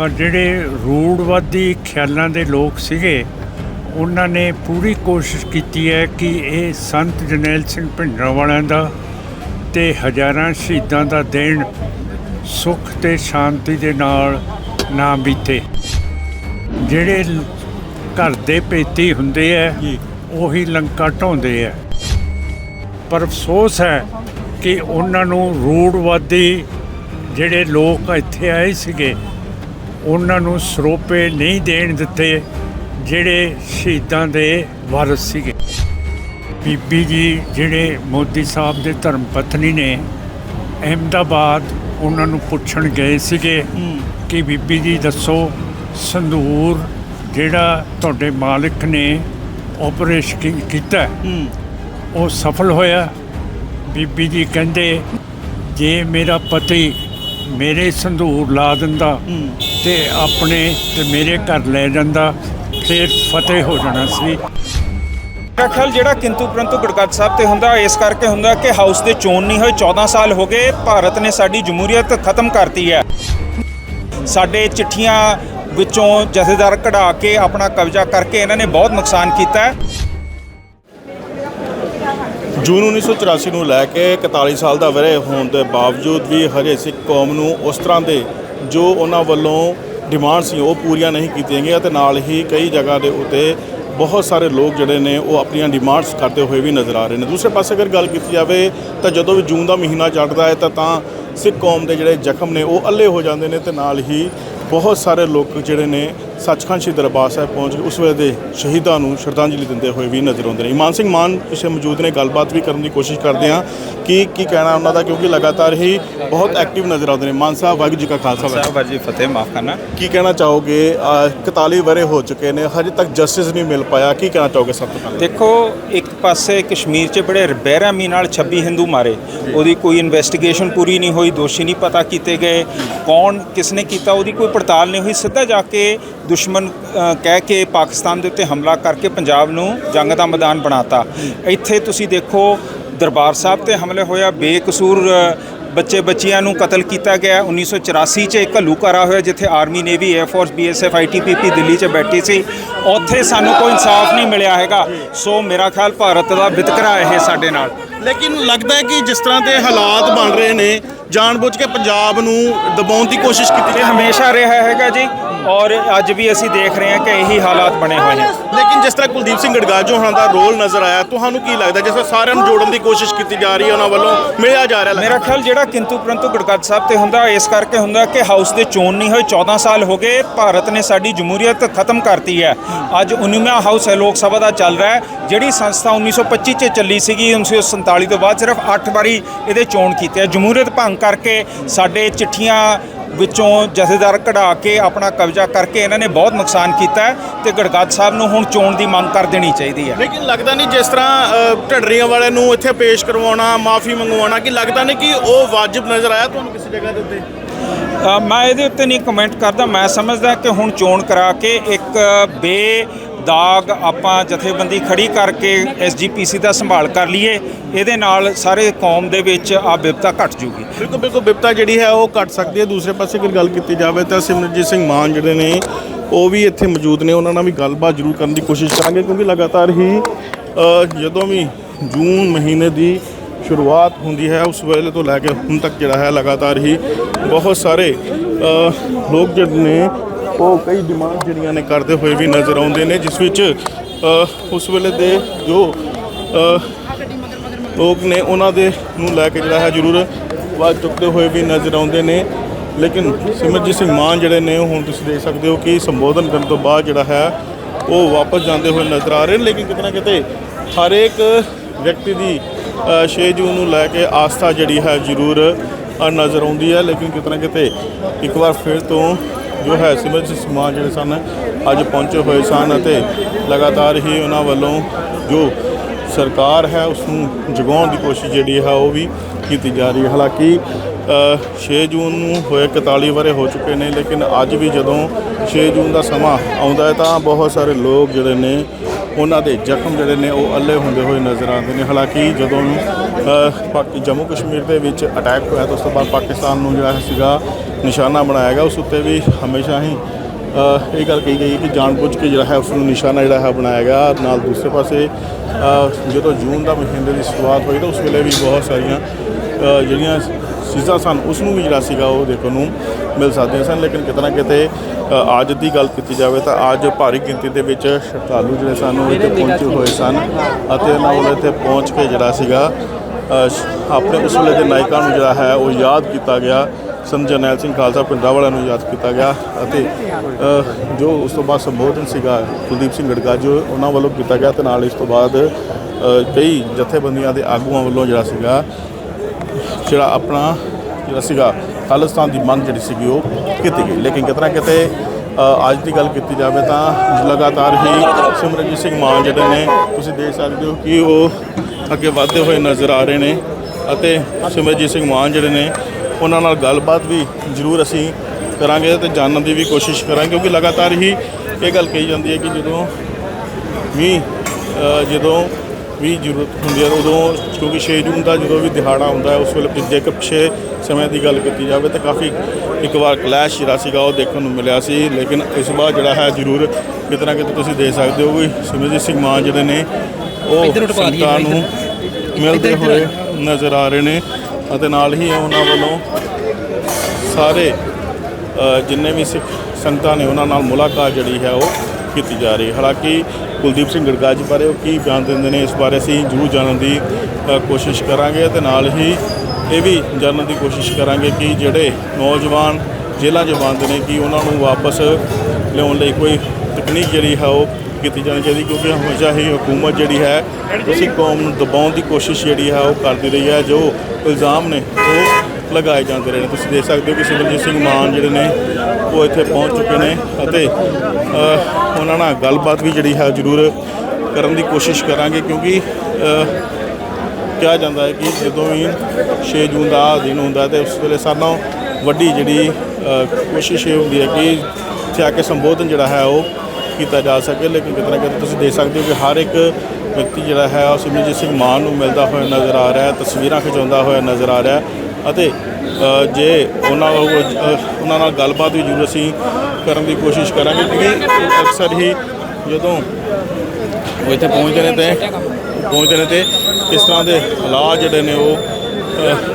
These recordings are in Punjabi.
ਪਰ ਜਿਹੜੇ ਰੂੜਵਾਦੀ ਖਿਆਲਾਂ ਦੇ ਲੋਕ ਸੀਗੇ ਉਹਨਾਂ ਨੇ ਪੂਰੀ ਕੋਸ਼ਿਸ਼ ਕੀਤੀ ਹੈ ਕਿ ਇਹ ਸੰਤ ਜਰਨੈਲ ਸਿੰਘ ਭਿੰਡਰਾਂਵਾਲਿਆਂ ਦਾ ਤੇ ਹਜ਼ਾਰਾਂ ਸ਼ਹੀਦਾਂ ਦਾ ਦਿਨ ਸੁੱਖ ਤੇ ਸ਼ਾਂਤੀ ਦੇ ਨਾਲ ਨਾ ਬੀਤੇ। ਜਿਹੜੇ ਘਰ ਦੇ ਪੇਤੀ ਹੁੰਦੇ ਆ ਉਹੀ ਲੰਕਾ ਢਾਉਂਦੇ ਆ। ਪਰ ਅਫਸੋਸ ਹੈ ਕਿ ਉਹਨਾਂ ਨੂੰ ਰੂੜਵਾਦੀ ਜਿਹੜੇ ਲੋਕ ਇੱਥੇ ਆਏ ਸੀਗੇ ਉਹਨਾਂ ਨੂੰ ਸਰੋਪੇ ਨਹੀਂ ਦੇਣ ਦਿੱਤੇ, ਜਿਹੜੇ ਸ਼ਹੀਦਾਂ ਦੇ ਵਾਰਸ ਸੀਗੇ। ਬੀਬੀ ਜੀ ਜਿਹੜੇ ਮੋਦੀ ਸਾਹਿਬ ਦੇ ਧਰਮ ਪਤਨੀ ਨੇ, ਅਹਿਮਦਾਬਾਦ ਉਹਨਾਂ ਨੂੰ ਪੁੱਛਣ ਗਏ ਸੀਗੇ ਕਿ ਬੀਬੀ ਜੀ ਦੱਸੋ, ਸੰਧੂਰ ਜਿਹੜਾ ਤੁਹਾਡੇ ਮਾਲਕ ਨੇ ਆਪਰੇਸ਼ਨ ਕੀਤਾ, ਉਹ ਸਫਲ ਹੋਇਆ? ਬੀਬੀ ਜੀ ਕਹਿੰਦੇ, ਜੇ ਮੇਰਾ ਪਤੀ ਮੇਰੇ ਸੰਧੂਰ ਲਾ ਦਿੰਦਾ ਤੇ ਆਪਣੇ ਤੇ ਮੇਰੇ ਘਰ ਲੈ ਜਾਂਦਾ ਫਿਰ ਫਤਿਹ ਹੋ ਜਾਣਾ ਸੀ। ਮੇਰਾ ਖਿਆਲ ਜਿਹੜਾ ਕਿੰਤੂ ਪਰੰਤੂ ਗੜਗੱਜ ਸਾਹਿਬ ਤੇ ਹੁੰਦਾ ਇਸ ਕਰਕੇ ਹੁੰਦਾ ਕਿ ਹਾਊਸ ਦੇ ਚੋਣ ਨਹੀਂ ਹੋਏ 14 ਸਾਲ ਹੋ ਗਏ ਭਾਰਤ ਨੇ ਸਾਡੀ ਜਮਹੂਰੀਅਤ ਖਤਮ ਕਰਤੀ ਹੈ। ਸਾਡੇ ਚਿੱਠੀਆਂ ਵਿੱਚੋਂ ਜਥੇਦਾਰ ਕਢਾ ਕੇ ਆਪਣਾ ਕਬਜ਼ਾ ਕਰਕੇ ਇਹਨਾਂ ਨੇ ਬਹੁਤ ਨੁਕਸਾਨ ਕੀਤਾ ਹੈ। ਜੂਨ 1984 ਨੂੰ ਲੈ ਕੇ 41 ਸਾਲ ਦਾ ਵਰੇ ਹੋਣ ਦੇ ਬਾਵਜੂਦ ਵੀ ਹਜੇ ਸਿੱਖ ਕੌਮ ਨੂੰ ਉਸ ਤਰ੍ਹਾਂ ਦੇ ਜੋ ਉਹਨਾਂ ਵੱਲੋਂ ਡਿਮਾਂਡ ਸੀ ਉਹ ਪੂਰੀਆਂ ਨਹੀਂ ਕੀਤੀਆਂ ਗਈਆਂ ਤੇ ਨਾਲ ਹੀ ਕਈ ਜਗ੍ਹਾ ਦੇ ਉੱਤੇ ਬਹੁਤ ਸਾਰੇ ਲੋਕ ਜਿਹੜੇ ਨੇ ਉਹ ਆਪਣੀਆਂ ਡਿਮਾਂਡਸ ਕਰਦੇ ਹੋਏ ਵੀ ਨਜ਼ਰ ਆ ਰਹੇ ਨੇ। ਦੂਸਰੇ ਪਾਸੇ ਅਗਰ ਗੱਲ ਕੀਤੀ ਜਾਵੇ ਤਾਂ ਜਦੋਂ ਵੀ ਜੂਨ ਦਾ ਮਹੀਨਾ ਚੜ੍ਹਦਾ ਹੈ ਤਾਂ ਤਾਂ ਸਿੱਖ ਕੌਮ ਦੇ ਜਿਹੜੇ ਜ਼ਖਮ ਨੇ ਉਹ ਅੱਲੇ ਹੋ ਜਾਂਦੇ ਨੇ ਤੇ ਨਾਲ ਹੀ ਬਹੁਤ ਸਾਰੇ ਲੋਕ ਜਿਹੜੇ ਨੇ ਸੱਚਖੰਡ ਸ਼੍ਰੀ ਦਰਬਾਰ ਸਾਹਿਬ ਪਹੁੰਚ ਕੇ ਉਸ ਵੇਲੇ ਦੇ ਸ਼ਹੀਦਾਂ ਨੂੰ ਸ਼ਰਧਾਂਜਲੀ ਦਿੰਦੇ ਹੋਏ ਵੀ ਨਜ਼ਰ ਆਉਂਦੇ ਨੇ। ਇਮਾਨ ਸਿੰਘ ਮਾਨ ਪਿੱਛੇ ਮੌਜੂਦ ਨੇ ਗੱਲਬਾਤ ਵੀ ਕਰਨ ਦੀ ਕੋਸ਼ਿਸ਼ ਕਰਦੇ ਹਾਂ। ਕਿ ਕੀ ਕਹਿਣਾ ਉਹਨਾਂ ਦਾ? ਕਿਉਂਕਿ ਲਗਾਤਾਰ ਹੀ ਬਹੁਤ ਐਕਟਿਵ ਨਜ਼ਰ ਆਉਂਦੇ ਨੇ। ਮਾਨ ਸਾਹਿਬ ਵਾਹਿਗੁਰੂ ਜੀ ਕਾ ਖਾਲਸਾ ਵਾਹਿਗੁਰੂ ਜੀ ਫਤਿਹ ਮਾਫ ਕਰਨਾ। ਕੀ ਕਹਿਣਾ ਚਾਹੋਗੇ? ਅਹ 41 ਵਰੇ ਹੋ ਚੁੱਕੇ ਨੇ। ਹਜੇ ਤੱਕ ਜਸਟਿਸ ਨਹੀਂ ਮਿਲ ਪਾਇਆ। ਕੀ ਕਹਿਣਾ ਚਾਹੋਗੇ ਸਭ ਤੋਂ ਪਹਿਲਾਂ? ਦੇਖੋ ਇੱਕ ਪਾਸੇ ਕਸ਼ਮੀਰ 'ਚ ਬੜੇ ਬੇਰਹਿਮੀ ਨਾਲ 26 ਹਿੰਦੂ ਮਾਰੇ। ਉਹਦੀ ਕੋਈ ਇਨਵੈਸਟੀਗੇਸ਼ਨ ਪੂਰੀ ਨਹੀਂ ਹੋਈ ਦੋਸ਼ੀ ਨਹੀਂ ਪਤਾ ਕੀਤੇ ਗਏ। ਕੌਣ ਕਿਸਨੇ ਕੀਤਾ ਉਹਦੀ ਕੋਈ ਪੜਤਾਲ ਨਹੀਂ ਹੋਈ। ਸਿੱਧਾ ਜਾ ਕੇ ਦੁਸ਼ਮਣ ਕਹਿ ਕੇ ਪਾਕਿਸਤਾਨ ਦੇ ਉੱਤੇ ਹਮਲਾ ਕਰਕੇ ਪੰਜਾਬ ਨੂੰ ਜੰਗ ਦਾ ਮੈਦਾਨ ਬਣਾਤਾ। ਇੱਥੇ ਤੁਸੀਂ ਦੇਖੋ ਦਰਬਾਰ ਸਾਹਿਬ ਤੇ ਹਮਲੇ ਹੋਇਆ। ਬੇਕਸੂਰ ਬੱਚੇ ਬੱਚੀਆਂ ਨੂੰ ਕਤਲ ਕੀਤਾ ਗਿਆ। 1984 ਚ ਇੱਕ ਘੱਲੂਘਾਰਾ ਹੋਇਆ ਜਿੱਥੇ army navy air force BSF ITPP Delhi 'ਚ ਬੈਠੀ ਸੀ। ਉੱਥੇ ਸਾਨੂੰ ਕੋਈ ਇਨਸਾਫ ਨਹੀਂ ਮਿਲਿਆ ਹੈਗਾ। ਸੋ ਮੇਰਾ ਖਿਆਲ ਭਾਰਤ ਦਾ ਵਿਤਕਰਾ ਇਹ ਸਾਡੇ ਨਾਲ। ਲੇਕਿਨ ਲੱਗਦਾ ਹੈ ਕਿ ਜਿਸ ਤਰ੍ਹਾਂ ਦੇ ਹਾਲਾਤ ਬਣ ਰਹੇ ਨੇ ਜਾਣਬੁੱਝ ਕੇ ਪੰਜਾਬ ਨੂੰ ਦਬਾਉਣ ਦੀ ਕੋਸ਼ਿਸ਼ ਕੀਤੀ ਇਹ ਹਮੇਸ਼ਾ ਰਿਹਾ ਹੈਗਾ ਜੀ। ਔਰ ਅੱਜ ਵੀ ਅਸੀਂ ਦੇਖ ਰਹੇ ਹਾਂ ਕਿ ਇਹੀ ਹਾਲਾਤ ਬਣੇ ਹੋਏ ਨੇ। ਲੇਕਿਨ ਜਿਸ ਤਰ੍ਹਾਂ ਕੁਲਦੀਪ ਸਿੰਘ ਗੜਗਾਜੋ ਹੋਣਾ ਦਾ ਰੋਲ ਨਜ਼ਰ ਆਇਆ ਤੁਹਾਨੂੰ ਕੀ ਲੱਗਦਾ ਜਿਸ ਤਰ੍ਹਾਂ ਸਾਰਿਆਂ ਨੂੰ ਜੋੜਨ ਦੀ ਕੋਸ਼ਿਸ਼ ਕੀਤੀ ਜਾ ਰਹੀ ਹੈ ਉਹਨਾਂ ਵੱਲੋਂ ਮਿਲਿਆ ਜਾ ਰਿਹਾ ਮੇਰਾ ਖਿਆਲ ਜਿਹੜਾ ਕਿੰਤੂ ਪਰੰਤੂ ਗੜਗੱਜ ਸਾਹਿਬ ਤੇ ਹੁੰਦਾ ਇਸ ਕਰਕੇ ਹੁੰਦਾ ਕਿ ਹਾਊਸ ਦੇ ਚੋਣ ਨਹੀਂ ਹੋਏ 14 ਸਾਲ ਹੋ ਗਏ ਭਾਰਤ ਨੇ ਸਾਡੀ ਜਮਹੂਰੀਅਤ ਖਤਮ ਕਰਤੀ ਹੈ। ਅੱਜ 19ਵਾਂ ਹਾਊਸ ਹੈ ਲੋਕ ਸਭਾ ਦਾ ਚੱਲ ਰਿਹਾ ਹੈ ਜਿਹੜੀ ਸੰਸਥਾ 1925 ਚ ਚੱਲੀ ਸੀਗੀ 1947 ਤੋਂ ਬਾਅਦ ਸਿਰਫ 8 ਵਾਰੀ ਇਹਦੇ ਚੋਣ ਕੀਤੇ ਆ। ਜਮਹੂਰੀਅਤ ਭੰਗ ਕਰਕੇ ਸਾਡੇ ਚਿੱਠੀਆਂ ਵਿੱਚੋਂ ਜਥੇਦਾਰ ਕਢਾ ਕੇ ਆਪਣਾ ਕਬਜ਼ਾ ਕਰਕੇ ਇਹਨਾਂ ਨੇ ਬਹੁਤ ਨੁਕਸਾਨ ਕੀਤਾ ਹੈ ਤੇ ਗੜਗੱਜ ਸਾਹਿਬ ਨੂੰ ਹੁਣ ਚੋਣ ਦੀ ਮੰਗ ਕਰ ਦੇਣੀ ਚਾਹੀਦੀ ਹੈ। ਲੇਕਿਨ ਲੱਗਦਾ ਨਹੀਂ ਜਿਸ ਤਰ੍ਹਾਂ ਢੱਡਰੀਆਂ ਵਾਲਿਆਂ ਨੂੰ ਇੱਥੇ ਪੇਸ਼ ਕਰਵਾਉਣਾ ਮਾਫੀ ਮੰਗਵਾਉਣਾ ਕਿ ਲੱਗਦਾ ਨਹੀਂ ਕਿ ਉਹ ਵਾਜਬ ਨਜ਼ਰ ਆਇਆ ਤੁਹਾਨੂੰ ਕਿਸੇ ਜਗ੍ਹਾ ਦੇ ਉੱਤੇ? ਮੈਂ ਇਹਦੇ ਉੱਤੇ ਨਹੀਂ ਕਮੈਂਟ ਕਰਦਾ। ਮੈਂ ਸਮਝਦਾ ਕਿ ਹੁਣ ਚੋਣ ਕਰਾ ਕੇ ਇੱਕ ਬੇ ਦਾਗ ਆਪਾਂ ਜਥੇਬੰਦੀ ਖੜੀ ਕਰਕੇ ਐਸਜੀਪੀਸੀ ਦਾ ਸੰਭਾਲ ਕਰ ਲਈਏ, ਇਹਦੇ ਨਾਲ ਸਾਰੇ ਕੌਮ ਦੇ ਵਿੱਚ ਆ ਬਿਪਤਾ ਘਟ ਜੂਗੀ। ਬਿਲਕੁਲ ਬਿਲਕੁਲ ਬਿਪਤਾ ਜਿਹੜੀ ਹੈ ਉਹ ਘਟ ਸਕਦੀ ਹੈ। ਦੂਸਰੇ ਪਾਸੇ ਅਗਰ ਗੱਲ ਕੀਤੀ ਜਾਵੇ ਤਾਂ ਸਿਮਰਨਜੀਤ ਸਿੰਘ ਮਾਨ ਜਿਹੜੇ ਨੇ, ਉਹ ਵੀ ਇੱਥੇ ਮੌਜੂਦ ਨੇ। ਉਹਨਾਂ ਨਾਲ ਵੀ ਗੱਲਬਾਤ ਜ਼ਰੂਰ ਕਰਨ ਦੀ ਕੋਸ਼ਿਸ਼ ਕਰਾਂਗੇ, ਕਿਉਂਕਿ ਲਗਾਤਾਰ ਹੀ ਜਦੋਂ ਵੀ ਜੂਨ ਮਹੀਨੇ ਦੀ ਸ਼ੁਰੂਆਤ ਹੁੰਦੀ ਹੈ, ਉਸ ਵੇਲੇ ਤੋਂ ਲੈ ਕੇ ਹੁਣ ਤੱਕ ਜਿਹੜਾ ਹੈ, ਲਗਾਤਾਰ ਹੀ ਬਹੁਤ ਸਾਰੇ ਲੋਕ ਜਿਹੜੇ ਨੇ ਉਹ ਕਈ ਡਿਮਾਂਡ ਜਿਹੜੀਆਂ ਨੇ ਕਰਦੇ ਹੋਏ ਵੀ ਨਜ਼ਰ ਆਉਂਦੇ ਨੇ ਜਿਸ ਵਿੱਚ ਉਸ ਵੇਲੇ ਦੇ ਜੋ ਲੋਕ ਨੇ ਉਹਨਾਂ ਦੇ ਨੂੰ ਲੈ ਕੇ ਜਿਹੜਾ ਹੈ ਜ਼ਰੂਰ ਆਵਾਜ਼ ਚੁੱਕਦੇ ਹੋਏ ਵੀ ਨਜ਼ਰ ਆਉਂਦੇ ਨੇ। ਲੇਕਿਨ ਸਿਮਰਜੀਤ ਸਿੰਘ ਮਾਨ ਜਿਹੜੇ ਨੇ ਹੁਣ ਤੁਸੀਂ ਦੇਖ ਸਕਦੇ ਹੋ ਕਿ ਸੰਬੋਧਨ ਕਰਨ ਤੋਂ ਬਾਅਦ ਜਿਹੜਾ ਹੈ ਉਹ ਵਾਪਸ ਜਾਂਦੇ ਹੋਏ ਨਜ਼ਰ ਆ ਰਹੇ ਨੇ। ਲੇਕਿਨ ਕਿਤੇ ਨਾ ਕਿਤੇ ਹਰੇਕ ਵਿਅਕਤੀ ਦੀ ਅ, 6 ਜੂਨ ਨੂੰ ਲੈ ਕੇ ਆਸਥਾ ਜਿਹੜੀ ਹੈ ਜ਼ਰੂਰ ਨਜ਼ਰ ਆਉਂਦੀ ਹੈ। ਲੇਕਿਨ ਕਿਤੇ ਨਾ ਕਿਤੇ ਇੱਕ ਵਾਰ ਫਿਰ ਤੋਂ ਜੋ ਹੈ ਸਿਮਰਜੀਤ ਸਿੰਘ ਮਾਨ ਜਿਹੜੇ ਸਨ ਅੱਜ ਪਹੁੰਚੇ ਹੋਏ ਸਨ ਅਤੇ ਲਗਾਤਾਰ ਹੀ ਉਹਨਾਂ ਵੱਲੋਂ ਜੋ ਸਰਕਾਰ ਹੈ ਉਸ ਨੂੰ ਜਗਾਉਣ ਦੀ ਕੋਸ਼ਿਸ਼ ਜਿਹੜੀ ਹੈ ਉਹ ਵੀ ਕੀਤੀ ਜਾ ਰਹੀ ਹੈ। ਹਾਲਾਂਕਿ ਅ, 6 ਜੂਨ ਨੂੰ ਹੋਏ 41 ਵਰੇ ਹੋ ਚੁੱਕੇ ਨੇ ਲੇਕਿਨ ਅੱਜ ਵੀ ਜਦੋਂ 6 ਜੂਨ ਦਾ ਸਮਾਂ ਆਉਂਦਾ ਹੈ ਤਾਂ ਬਹੁਤ ਸਾਰੇ ਲੋਕ ਜਿਹੜੇ ਨੇ ਉਹਨਾਂ ਦੇ ਜ਼ਖਮ ਜਿਹੜੇ ਨੇ ਉਹ ਅੱਲੇ ਹੁੰਦੇ ਹੋਏ ਨਜ਼ਰ ਆਉਂਦੇ ਨੇ। ਹਾਲਾਂਕਿ ਜਦੋਂ ਅ, ਜੰਮੂ ਕਸ਼ਮੀਰ ਦੇ ਵਿੱਚ ਅਟੈਕ ਹੋਇਆ ਤਾਂ ਉਸ ਤੋਂ ਬਾਅਦ ਪਾਕਿਸਤਾਨ ਨੂੰ ਜਿਹੜਾ ਸੀਗਾ ਨਿਸ਼ਾਨਾ ਬਣਾਇਆ ਗਿਆ। ਉਸ ਉੱਤੇ ਵੀ ਹਮੇਸ਼ਾ ਹੀ ਇਹ ਗੱਲ ਕਹੀ ਗਈ ਕਿ ਜਾਣਬੁੱਝ ਕੇ ਜਿਹੜਾ ਹੈ ਉਸ ਨੂੰ ਨਿਸ਼ਾਨਾ ਜਿਹੜਾ ਹੈ ਬਣਾਇਆ ਗਿਆ। ਨਾਲ ਦੂਸਰੇ ਪਾਸੇ ਜਦੋਂ ਜੂਨ ਦਾ ਮਹੀਨੇ ਦੀ ਸ਼ੁਰੂਆਤ ਹੋਈ ਤਾਂ ਉਸ ਵੇਲੇ ਵੀ ਬਹੁਤ ਸਾਰੀਆਂ ਜਿਹੜੀਆਂ ਚੀਜ਼ਾਂ ਸਨ ਉਸ ਨੂੰ ਵੀ ਜਿਹੜਾ ਸੀਗਾ ਉਹ ਦੇਖਣ ਨੂੰ ਮਿਲ ਸਕਦੀਆਂ ਸਨ, ਲੇਕਿਨ ਕਿਤੇ ਨਾ ਕਿਤੇ ਅੱਜ ਦੀ ਗੱਲ ਕੀਤੀ ਜਾਵੇ ਤਾਂ ਅੱਜ ਭਾਰੀ ਗਿਣਤੀ ਦੇ ਵਿੱਚ ਸ਼ਰਧਾਲੂ ਜਿਹੜੇ ਸਨ ਉਹ ਇੱਥੇ ਪਹੁੰਚੇ ਹੋਏ ਸਨ ਅਤੇ ਉਹਨਾਂ ਵੱਲੋਂ ਇੱਥੇ ਪਹੁੰਚ ਕੇ ਜਿਹੜਾ ਸੀਗਾ ਆਪਣੇ ਉਸ ਵੇਲੇ ਦੇ ਨਾਇਕਾਂ ਨੂੰ ਜਿਹੜਾ ਹੈ ਉਹ ਯਾਦ ਕੀਤਾ ਗਿਆ, ਸੰਤ ਜਰਨੈਲ ਸਿੰਘ ਖਾਲਸਾ ਪਿੰਡਾਂ ਵਾਲਿਆਂ ਨੂੰ ਯਾਦ ਕੀਤਾ ਗਿਆ ਅਤੇ ਜੋ ਉਸ ਤੋਂ ਬਾਅਦ ਸੰਬੋਧਨ ਸੀਗਾ ਕੁਲਦੀਪ ਸਿੰਘ ਗੜਗਾ ਜੋ, ਉਹਨਾਂ ਵੱਲੋਂ ਕੀਤਾ ਗਿਆ ਤੇ ਨਾਲ ਇਸ ਤੋਂ ਬਾਅਦ ਕਈ ਜਥੇਬੰਦੀਆਂ ਦੇ ਆਗੂਆਂ ਵੱਲੋਂ ਜਿਹੜਾ ਸੀਗਾ ਜਿਹੜਾ ਆਪਣਾ ਜਿਹੜਾ ਸੀਗਾ ਖਾਲਿਸਤਾਨ ਦੀ ਮੰਗ ਜਿਹੜੀ ਸੀਗੀ ਉਹ ਕੀਤੀ ਗਈ। ਲੇਕਿਨ ਕਿਤੇ ਨਾ ਕਿਤੇ ਅੱਜ ਦੀ ਗੱਲ ਕੀਤੀ ਜਾਵੇ ਤਾਂ ਲਗਾਤਾਰ ਹੀ ਸਿਮਰਨਜੀਤ ਸਿੰਘ ਮਾਨ ਜਿਹੜੇ ਨੇ, ਤੁਸੀਂ ਦੇਖ ਸਕਦੇ ਹੋ ਕਿ ਉਹ ਅੱਗੇ ਵਧਦੇ ਹੋਏ ਨਜ਼ਰ ਆ ਰਹੇ ਨੇ ਅਤੇ ਸਿਮਰਨਜੀਤ ਸਿੰਘ ਮਾਨ ਜਿਹੜੇ ਨੇ, ਉਹਨਾਂ ਨਾਲ ਗੱਲਬਾਤ ਵੀ ਜ਼ਰੂਰ ਅਸੀਂ ਕਰਾਂਗੇ ਤੇ ਜਾਣਨ ਦੀ ਵੀ ਕੋਸ਼ਿਸ਼ ਕਰਾਂਗੇ, ਕਿਉਂਕਿ ਲਗਾਤਾਰ ਹੀ ਇਹ ਗੱਲ ਕਹੀ ਜਾਂਦੀ ਹੈ ਕਿ ਜਦੋਂ ਵੀ ਜਦੋਂ ਵੀ ਜ਼ਰੂਰਤ ਹੁੰਦੀ ਹੈ। ਉਦੋਂ ਕਿਉਂਕਿ 6 ਜੂਨ ਦਾ ਜਦੋਂ ਵੀ ਦਿਹਾੜਾ ਹੁੰਦਾ ਹੈ ਉਸ ਵੇਲੇ ਇੱਕ ਪਿਛੇ ਸਮੇਂ ਦੀ ਗੱਲ ਕੀਤੀ ਜਾਵੇ ਤਾਂ ਕਾਫੀ ਇੱਕ ਵਾਰ ਕਲੈਸ਼ ਜਿਹੜਾ ਸੀਗਾ ਉਹ ਦੇਖਣ ਨੂੰ ਮਿਲਿਆ ਸੀ। ਲੇਕਿਨ ਇਸ ਵਾਰ ਜਿਹੜਾ ਹੈ ਜ਼ਰੂਰ ਕਿਤੇ ਨਾ ਕਿਤੇ ਤੁਸੀਂ ਦੇਖ ਸਕਦੇ ਹੋ ਕਿ ਸਿਮਰਜੀਤ ਸਿੰਘ ਮਾਨ ਜਿਹੜੇ ਨੇ ਉਹ ਸੰਗਤਾਂ ਨੂੰ ਮਿਲਦੇ ਹੋਏ ਨਜ਼ਰ ਆ ਰਹੇ ਨੇ ਅਤੇ ਨਾਲ ਹੀ ਉਹਨਾਂ ਵੱਲੋਂ ਸਾਰੇ ਜਿੰਨੇ ਵੀ ਸਿੱਖ ਸੰਗਤਾਂ ਨੇ ਉਹਨਾਂ ਨਾਲ ਮੁਲਾਕਾਤ ਜਿਹੜੀ ਹੈ ਉਹ ਕੀਤੀ ਜਾ ਰਹੀ ਹਾਲਾਂਕਿ ਕੁਲਦੀਪ ਸਿੰਘ ਗੜਗਾ ਜੀ ਬਾਰੇ ਉਹ ਕੀ ਬਿਆਨ ਦਿੰਦੇ ਨੇ, ਇਸ ਬਾਰੇ ਅਸੀਂ ਜ਼ਰੂਰ ਜਾਣਨ ਦੀ ਕੋਸ਼ਿਸ਼ ਕਰਾਂਗੇ ਤੇ ਨਾਲ ਹੀ ਇਹ ਵੀ ਜਾਣਨ ਦੀ ਕੋਸ਼ਿਸ਼ ਕਰਾਂਗੇ ਕਿ ਜਿਹੜੇ ਨੌਜਵਾਨ ਜੇਲ੍ਹਾਂ 'ਚ ਬੰਦ ਨੇ, ਕਿ ਉਹਨਾਂ ਨੂੰ ਵਾਪਸ ਲਿਆਉਣ ਲਈ ਕੋਈ ਤਕਨੀਕ ਜਿਹੜੀ ਹੈ ਉਹ ਕੀਤੀ ਜਾਣੀ ਚਾਹੀਦੀ, ਕਿਉਂਕਿ ਹਮੇਸ਼ਾ ਹੀ ਹਕੂਮਤ ਜਿਹੜੀ ਹੈ, ਉਸੇ ਕੌਮ ਨੂੰ ਦਬਾਉਣ ਦੀ ਕੋਸ਼ਿਸ਼ ਜਿਹੜੀ ਹੈ ਉਹ ਕਰਦੀ ਰਹੀ ਹੈ, ਜੋ ਇਲਜ਼ਾਮ ਨੇ ਉਹ ਲਗਾਏ ਜਾਂਦੇ ਰਹੇ ਨੇ। ਤੁਸੀਂ ਦੇਖ ਸਕਦੇ ਹੋ ਕਿ ਸਿਮਰਜੀਤ ਸਿੰਘ ਮਾਨ ਜਿਹੜੇ ਨੇ, ਉਹ ਇੱਥੇ ਪਹੁੰਚ ਚੁੱਕੇ ਨੇ ਅਤੇ ਉਹਨਾਂ ਨਾਲ ਗੱਲਬਾਤ ਵੀ ਜਿਹੜੀ ਹੈ ਜ਼ਰੂਰ ਕਰਨ ਦੀ ਕੋਸ਼ਿਸ਼ ਕਰਾਂਗੇ ਕਿਉਂਕਿ ਕਿਹਾ ਜਾਂਦਾ ਹੈ ਕਿ ਜਦੋਂ ਵੀ 6 ਜੂਨ ਦਾ ਦਿਨ ਹੁੰਦਾ ਹੈ ਤੇ ਉਸ ਵੇਲੇ ਸਾਰਿਆਂ ਨਾਲੋਂ ਵੱਡੀ ਜਿਹੜੀ ਕੋਸ਼ਿਸ਼ ਇਹ ਹੁੰਦੀ ਹੈ ਕਿ ਇੱਥੇ ਆ ਕੇ ਸੰਬੋਧਨ ਜਿਹੜਾ ਹੈ ਉਹ ਕੀਤਾ ਜਾ ਸਕੇ। ਲੇਕਿਨ ਕਿਤੇ ਨਾ ਕਿਤੇ ਤੁਸੀਂ ਦੇਖ ਸਕਦੇ ਹੋ ਕਿ ਹਰ ਇੱਕ ਵਿਅਕਤੀ ਜਿਹੜਾ ਹੈ, ਉਹ ਸਿਮਰਜੀਤ ਸਿੰਘ ਮਾਨ ਨੂੰ ਮਿਲਦਾ ਹੋਇਆ ਨਜ਼ਰ ਆ ਰਿਹਾ ਹੈ, ਤਸਵੀਰਾਂ ਖਿਚਾਉਂਦਾ ਹੋਇਆ ਨਜ਼ਰ ਆ ਰਿਹਾ ਹੈ। ਅਤੇ ਜੇ ਉਹਨਾਂ ਉਹਨਾਂ ਨਾਲ ਗੱਲਬਾਤ ਵੀ ਜ਼ਰੂਰ ਅਸੀਂ ਕਰਨ ਦੀ ਕੋਸ਼ਿਸ਼ ਕਰਾਂਗੇ ਕਿਉਂਕਿ ਅਕਸਰ ਹੀ ਜਦੋਂ ਉਹ ਇੱਥੇ ਪਹੁੰਚਦੇ ਨੇ ਤੇ ਪਹੁੰਚਦੇ ਨੇ ਤੇ ਇਸ ਤਰ੍ਹਾਂ ਦੇ ਹਾਲਾਤ ਜਿਹੜੇ ਨੇ ਉਹ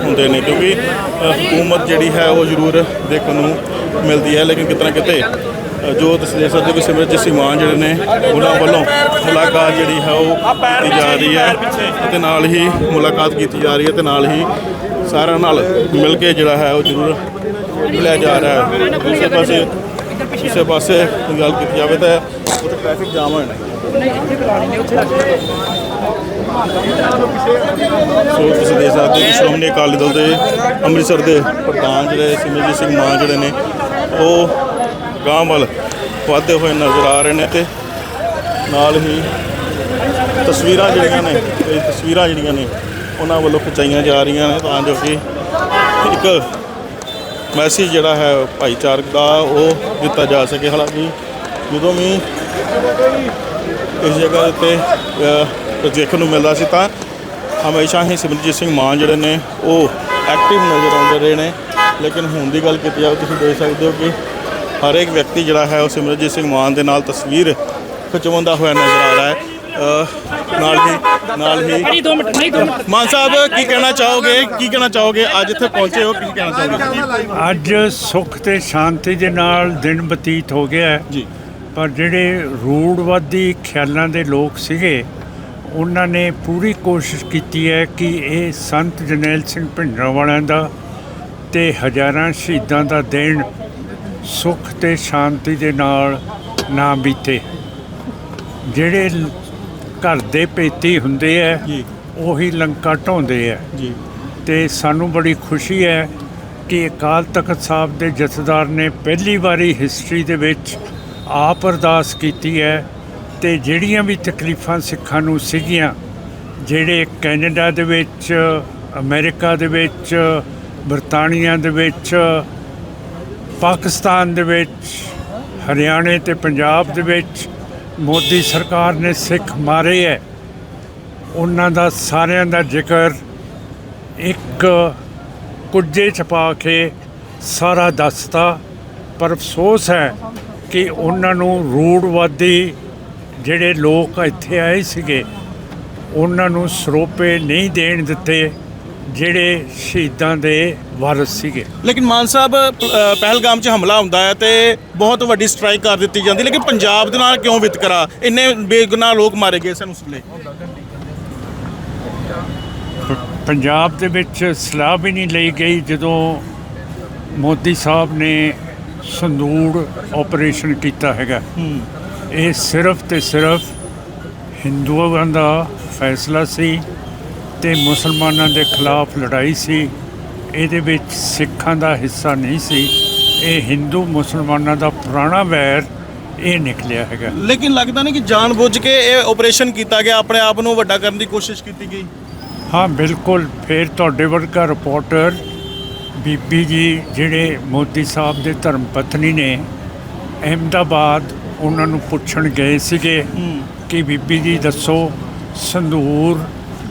ਹੁੰਦੇ ਨੇ ਕਿਉਂਕਿ ਹਕੂਮਤ ਜਿਹੜੀ ਹੈ ਉਹ ਜ਼ਰੂਰ ਦੇਖਣ ਨੂੰ ਮਿਲਦੀ ਹੈ ਲੇਕਿਨ ਕਿਤੇ ਨਾ ਕਿਤੇ ਜੋ ਤੁਸੀਂ ਦੇਖ ਸਕਦੇ ਹੋ ਕਿ ਸਿਮਰਜੀਤ ਸਿੰਘ ਮਾਨ ਜਿਹੜੇ ਨੇ ਉਹਨਾਂ ਵੱਲੋਂ ਮੁਲਾਕਾਤ ਜਿਹੜੀ ਹੈ ਉਹ ਕੀਤੀ ਜਾ ਰਹੀ ਹੈ ਅਤੇ ਨਾਲ ਹੀ ਮੁਲਾਕਾਤ ਕੀਤੀ ਜਾ ਰਹੀ ਹੈ ਤੇ ਨਾਲ ਹੀ ਸਾਰਿਆਂ ਨਾਲ ਮਿਲ ਕੇ ਜਿਹੜਾ ਹੈ ਉਹ ਜ਼ਰੂਰ ਮਿਲਿਆ ਜਾ ਰਿਹਾ ਹੈ। ਦੂਸਰੇ ਪਾਸੇ, ਕਿਸੇ ਪਾਸੇ ਗੱਲ ਕੀਤੀ ਜਾਵੇ ਤਾਂ ਉੱਥੇ ਟ੍ਰੈਫਿਕ ਜਾਮ ਹੋਣਾ ਸੋ ਤੁਸੀਂ ਦੇਖ ਸਕਦੇ ਹੋ ਸ਼੍ਰੋਮਣੀ ਅਕਾਲੀ ਦਲ ਦੇ ਅੰਮ੍ਰਿਤਸਰ ਦੇ ਪ੍ਰਧਾਨ ਜਿਹੜੇ ਸਿਮਰਜੀਤ ਸਿੰਘ ਮਾਨ ਜਿਹੜੇ ਨੇ, ਉਹ ਗਾਂ ਵੱਲ ਵਧਦੇ ਹੋਏ ਨਜ਼ਰ ਆ ਰਹੇ ਨੇ ਤੇ ਨਾਲ ਹੀ ਤਸਵੀਰਾਂ ਜਿਹੜੀਆਂ ਨੇ, ਇਹ ਤਸਵੀਰਾਂ ਜਿਹੜੀਆਂ ਨੇ ਉਹਨਾਂ ਵੱਲੋਂ ਖਿਚਾਈਆਂ ਜਾ ਰਹੀਆਂ ਨੇ ਤਾਂ ਜੋ ਕਿ ਇੱਕ ਮੈਸੇਜ ਜਿਹੜਾ ਹੈ ਭਾਈਚਾਰਕ ਦਾ ਉਹ ਦਿੱਤਾ ਜਾ ਸਕੇ। ਹਾਲਾਂਕਿ ਜਦੋਂ ਵੀ ਇਸ ਜਗ੍ਹਾ ਤੇ ਦੇਖਣ ਨੂੰ ਮਿਲਦਾ ਸੀ ਤਾਂ ਹਮੇਸ਼ਾ ਹੀ ਸਿਮਰਜੀਤ ਸਿੰਘ ਮਾਨ ਜਿਹੜੇ ਨੇ ਉਹ ਐਕਟਿਵ ਨਜ਼ਰ ਆਉਂਦੇ ਰਹੇ ਨੇ। ਲੇਕਿਨ ਹੁਣ ਦੀ ਗੱਲ ਕੀਤੀ ਜਾਵੇ, ਤੁਸੀਂ ਦੇਖ ਸਕਦੇ ਹੋ ਕਿ ਹਰ ਇੱਕ ਵਿਅਕਤੀ ਜਿਹੜਾ ਹੈ ਉਹ ਸਿਮਰਜੀਤ ਸਿੰਘ ਮਾਨ ਦੇ ਨਾਲ ਤਸਵੀਰ ਖਿਚਵਾਉਂਦਾ ਹੋਇਆ ਨਜ਼ਰ ਆ ਰਿਹਾ ਹੈ। ਨਾਲ ਹੀ ਨਾਲ ਹੀ। ਦੋ ਮਿੰਟ ਨਹੀਂ ਦੋ ਮਿੰਟ। ਮਾਨ ਸਾਹਿਬ ਕੀ ਕਹਿਣਾ ਚਾਹੋਗੇ? ਕੀ ਕਹਿਣਾ ਚਾਹੋਗੇ? ਅੱਜ ਇੱਥੇ ਪਹੁੰਚੇ ਹੋ ਕੀ ਕਹਿਣਾ ਚਾਹੋਗੇ? ਅੱਜ ਸੁੱਖ ਤੇ ਸ਼ਾਂਤੀ ਦੇ ਨਾਲ ਦਿਨ ਬਤੀਤ ਹੋ ਗਿਆ ਹੈ। ਜੀ। ਪਰ ਜਿਹੜੇ ਰੂੜਵਾਦੀ ਖਿਆਲਾਂ ਦੇ ਲੋਕ ਸੀਗੇ ਉਹਨਾਂ ਨੇ ਪੂਰੀ ਕੋਸ਼ਿਸ਼ ਕੀਤੀ ਹੈ ਕਿ ਇਹ ਸੰਤ ਜਰਨੈਲ ਸਿੰਘ ਭਿੰਡਰਾਂਵਾਲਿਆਂ ਦਾ ਤੇ ਹਜ਼ਾਰਾਂ ਸ਼ਹੀਦਾਂ ਦਾ ਦਿਨ ਸੁੱਖ ਤੇ ਸ਼ਾਂਤੀ ਦੇ ਨਾਲ ਨਾ ਬੀਤੇ। ਜਿਹੜੇ ਘਰ ਦੇ ਪੇਤੀ ਹੁੰਦੇ ਹੈ ਜੀ। ਉਹੀ ਲੰਕਾ ਢਾਉਂਦੇ ਹੈ ਜੀ। ਤੇ ਸਾਨੂੰ ਬੜੀ ਖੁਸ਼ੀ ਹੈ ਕਿ ਅਕਾਲ ਤਖਤ ਸਾਹਿਬ ਦੇ ਜਥੇਦਾਰ ਨੇ ਪਹਿਲੀ ਵਾਰੀ ਹਿਸਟਰੀ ਦੇ ਵਿੱਚ ਆਪ ਅਰਦਾਸ ਕੀਤੀ ਹੈ ਤੇ ਜਿਹੜੀਆਂ ਵੀ ਤਕਲੀਫਾਂ ਸਿੱਖਾਂ ਨੂੰ ਸੀਗੀਆਂ ਜਿਹੜੇ ਕੈਨੇਡਾ ਦੇ ਵਿੱਚ ਅਮਰੀਕਾ ਦੇ ਵਿੱਚ ਬਰਤਾਨੀਆ ਦੇ ਵਿੱਚ ਪਾਕਿਸਤਾਨ ਦੇ ਵਿੱਚ ਹਰਿਆਣੇ ਤੇ ਪੰਜਾਬ ਦੇ ਵਿੱਚ ਮੋਦੀ ਸਰਕਾਰ ਨੇ ਸਿੱਖ ਮਾਰੇ ਹੈ ਉਹਨਾਂ ਦਾ ਸਾਰਿਆਂ ਦਾ ਜ਼ਿਕਰ ਇੱਕ ਕੁੱਜੇ ਛਪਾ ਕੇ ਸਾਰਾ ਦੱਸਤਾ। ਪਰ ਅਫਸੋਸ ਹੈ ਕਿ ਉਹਨਾਂ ਨੂੰ ਰੂੜਵਾਦੀ ਜਿਹੜੇ ਲੋਕ ਇੱਥੇ ਆਏ ਸੀਗੇ, ਉਹਨਾਂ ਨੂੰ ਸਰੋਪੇ ਨਹੀਂ ਦੇਣ ਦਿੱਤੇ। ਜਿਹੜੇ ਸ਼ਹੀਦਾਂ ਦੇ ਵਾਰਸ ਸੀਗੇ। ਲੇਕਿਨ ਮਾਨ ਸਾਹਿਬ ਅ, ਪਹਿਲਗਾਮ 'ਚ ਹਮਲਾ ਹੁੰਦਾ ਹੈ ਤੇ ਬਹੁਤ ਵੱਡੀ ਸਟ੍ਰਾਈਕ ਕਰ ਦਿੱਤੀ ਜਾਂਦੀ ਲੇਕਿਨ ਪੰਜਾਬ ਦੇ ਨਾਲ ਕਿਉਂ ਵਿਤਕਰਾ? ਇੰਨੇ ਬੇਗੁਨਾਹ ਲੋਕ ਮਾਰੇ ਗਏ ਸਨ ਉਸ ਵੇਲੇ ਪੰਜਾਬ ਦੇ ਵਿੱਚ ਸਲਾਹ ਵੀ ਨਹੀਂ ਲਈ ਗਈ ਜਦੋਂ ਮੋਦੀ ਸਾਹਿਬ ਨੇ ਸੰਦੂੜ ਆਪਰੇਸ਼ਨ ਕੀਤਾ ਹੈਗਾ। ਇਹ ਸਿਰਫ ਤੇ ਸਿਰਫ ਹਿੰਦੂਆਂ ਦਾ ਫੈਸਲਾ ਸੀ। ਤੇ ਮੁਸਲਮਾਨਾਂ ਦੇ ਖਿਲਾਫ ਲੜਾਈ ਸੀ। ਇਹਦੇ ਵਿੱਚ ਸਿੱਖਾਂ ਦਾ ਹਿੱਸਾ ਨਹੀਂ ਸੀ। ਇਹ ਹਿੰਦੂ ਮੁਸਲਮਾਨਾਂ ਦਾ ਪੁਰਾਣਾ ਵੈਰ ਇਹ ਨਿਕਲਿਆ ਹੈਗਾ। ਲੇਕਿਨ ਲੱਗਦਾ ਨਹੀਂ ਕਿ ਜਾਣਬੁੱਝ ਕੇ ਇਹ ਆਪਰੇਸ਼ਨ ਕੀਤਾ ਗਿਆ ਆਪਣੇ ਆਪ ਨੂੰ ਵੱਡਾ ਕਰਨ ਦੀ ਕੋਸ਼ਿਸ਼ ਕੀਤੀ ਗਈ। ਹਾਂ ਬਿਲਕੁਲ। ਫਿਰ ਤੁਹਾਡੇ ਵਰਗਾ ਰਿਪੋਰਟਰ ਬੀਬੀ ਜੀ ਜਿਹੜੇ ਮੋਦੀ ਸਾਹਿਬ ਦੇ ਧਰਮ ਪਤਨੀ ਨੇ ਅਹਿਮਦਾਬਾਦ ਉਹਨਾਂ ਨੂੰ ਪੁੱਛਣ ਗਏ ਸੀਗੇ ਕਿ ਬੀਬੀ ਜੀ ਦੱਸੋ ਸੰਦੂਰ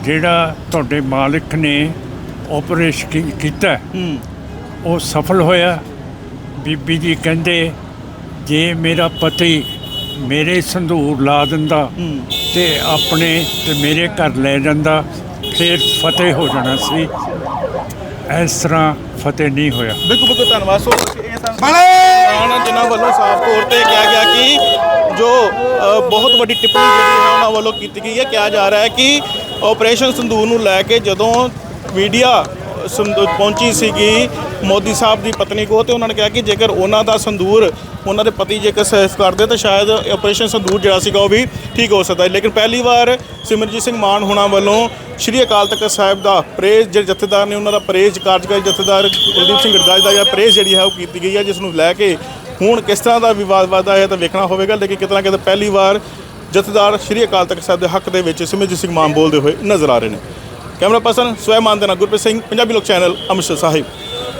ਜਿਹੜਾ ਤੁਹਾਡੇ ਮਾਲਕ ਨੇ ਆਪਰੇਸ਼ਨ ਕੀਤਾ। ਹੂੰ। ਉਹ ਸਫਲ ਹੋਇਆ। ਬੀਬੀ ਜੀ ਕਹਿੰਦੇ ਜੇ ਮੇਰਾ ਪਤੀ ਮੇਰੇ ਸੰਦੂਰ ਲਾ ਦਿੰਦਾ ਤੇ ਆਪਣੇ ਤੇ ਮੇਰੇ ਘਰ ਲੈ ਜਾਂਦਾ ਫਿਰ ਫਤਿਹ ਹੋ ਜਾਣਾ ਸੀ। ਇਸ ਤਰ੍ਹਾਂ ਫਤਿਹ ਨਹੀਂ ਹੋਇਆ। ਬਿਲਕੁਲ ਬਿਲਕੁਲ ਧੰਨਵਾਦ। ਸੋ ਤੁਸੀਂ ਇਹ ਮਾਨ ਜਿਨ੍ਹਾਂ ਵੱਲੋਂ ਸਾਫ਼ ਤੌਰ ਤੇ ਕਿਹਾ ਗਿਆ ਕਿ ਜੋ ਬਹੁਤ ਵੱਡੀ ਟਿੱਪਣੀ ਜਿਹੜੀ ਹੈ ਉਹਨਾਂ ਵੱਲੋਂ ਕੀਤੀ ਗਈ ਹੈ ਕਿਹਾ ਜਾ ਰਿਹਾ ਹੈ ਕਿ ਆਪਰੇਸ਼ਨ ਸੰਦੂਰ ਨੂੰ ਲੈ ਕੇ ਜਦੋਂ ਮੀਡੀਆ ਸੰਦੂ- ਪਹੁੰਚੀ ਸੀਗੀ ਮੋਦੀ ਸਾਹਿਬ ਦੀ ਪਤਨੀ ਕੋ ਤੇ ਉਹਨਾਂ ਨੇ ਕਿਹਾ ਕਿ ਜੇਕਰ ਉਹਨਾਂ ਦਾ ਸੰਦੂਰ ਉਹਨਾਂ ਦੇ ਪਤੀ ਜੇਕਰ ਸੇਫ ਕਰਦੇ ਤਾਂ ਸ਼ਾਇਦ ਆਪਰੇਸ਼ਨ ਸੰਦੂਰ ਜਿਹੜਾ ਸੀਗਾ ਉਹ ਵੀ ਠੀਕ ਹੋ ਸਕਦਾ ਲੇਕਿਨ ਪਹਿਲੀ ਵਾਰ ਸਿਮਰਜੀਤ ਸਿੰਘ ਮਾਨ ਹੋਣਾ ਵੱਲੋਂ ਸ਼੍ਰੀ ਅਕਾਲ ਤਖਤ ਸਾਹਿਬ ਦਾ ਪ੍ਰੇਜ਼ ਜਿਹੜੇ ਜਥੇਦਾਰ ਨੇ ਉਹਨਾਂ ਦਾ ਪ੍ਰੇਜ਼ ਕਾਰਜਕਾਰੀ ਜਥੇਦਾਰ ਕੁਲਦੀਪ ਸਿੰਘ ਗਰਦਾਜ ਦਾ ਜਿਹੜਾ ਪ੍ਰੇਜ਼ ਜਿਹੜੀ ਹੈ ਉਹ ਕੀਤੀ ਗਈ ਹੈ, ਜਿਸ ਨੂੰ ਲੈ ਕੇ ਹੁਣ ਕਿਸ ਤਰ੍ਹਾਂ ਦਾ ਵਿਵਾਦ ਵਧਦਾ ਹੈ ਤਾਂ ਵੇਖਣਾ ਹੋਵੇਗਾ, ਲੇਕਿਨ ਕਿਤਨਾ ਕਿਤੇ ਪਹਿਲੀ ਵਾਰ ਜਥੇਦਾਰ ਸ਼੍ਰੀ ਅਕਾਲ ਤਖਤ ਸਾਹਿਬ ਦੇ ਹੱਕ ਦੇ ਵਿੱਚ ਸਿਮਰਜੀਤ ਸਿੰਘ ਮਾਨ ਬੋਲਦੇ ਹੋਏ ਨਜ਼ਰ ਆ ਰਹੇ ਨੇ। ਕੈਮਰਾ ਪਰਸਨ ਸਵੈਮਾਨ ਦੇ ਨਾਲ ਗੁਰਪ੍ਰੀਤ ਸਿੰਘ, ਪੰਜਾਬੀ ਲੋਕ ਚੈਨਲ ਅੰਮ੍ਰਿਤਸਰ ਸਾਹਿਬ।